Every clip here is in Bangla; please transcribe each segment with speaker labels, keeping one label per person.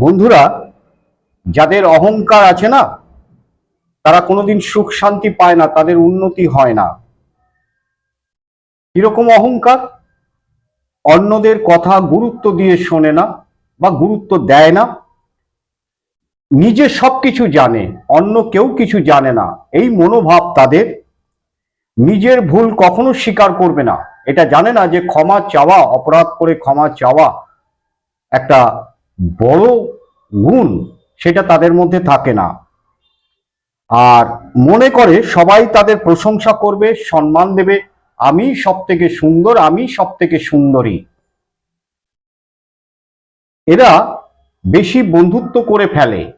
Speaker 1: বন্ধুরা, যাদের অহংকার আছে না, তারা কোনোদিন সুখ শান্তি পায় না, তাদের উন্নতি হয় না। কীরকম অহংকার? অন্যদের কথা গুরুত্ব দিয়ে শোনে না বা গুরুত্ব দেয় না। নিজে সবকিছু জানে, অন্য কেউ কিছু জানে না। এই মনোভাব তাদের। নিজের ভুল কখনো স্বীকার করবে না। এটা জানে না যে ক্ষমা চাওয়া, অপরাধ করে ক্ষমা চাওয়া একটা বড় গুণ সেটা তাদের মধ্যে থাকে না। আর মনে করে সবাই তাদের প্রশংসা করবে, সম্মান দেবে, আমি সব থেকে সুন্দর, আমি সব থেকে সুন্দরী। এরা বেশি বন্ধুত্ব করে ফেলে।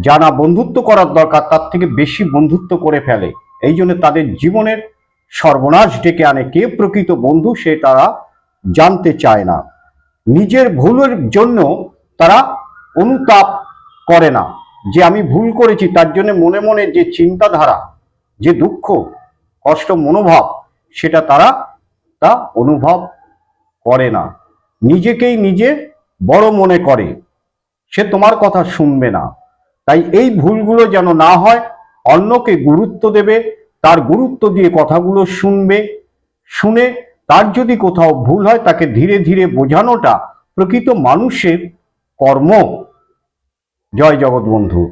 Speaker 1: যারা বন্ধুত্ব করার দরকার, তার থেকে বেশি বন্ধুত্ব করে ফেলে। এই জন্য তাদের জীবনের সর্বনাশ ডেকে আনে। কে প্রকৃত বন্ধু সে তারা জানতে চায় না। নিজের ভুলের জন্য তারা অনুতাপ করে না। যে আমি ভুল করেছি, তার জন্য মনে মনে যে চিন্তাধারা, যে দুঃখ, কষ্ট, মনোভাব, সেটা তারা তা অনুভব করে না। নিজেকেই নিজে বড় মনে করে। সে তোমার কথা শুনবে না। তাই এই ভুলগুলো যেন না হয়, অন্যকে গুরুত্ব দেবে, তার গুরুত্ব দিয়ে কথাগুলো শুনবে, শুনে তার যদি কোথাও ভুল হয়, তাকে ধীরে ধীরে বোঝানোটা প্রকৃত মানুষের কর্ম। জয় জগৎ বন্ধু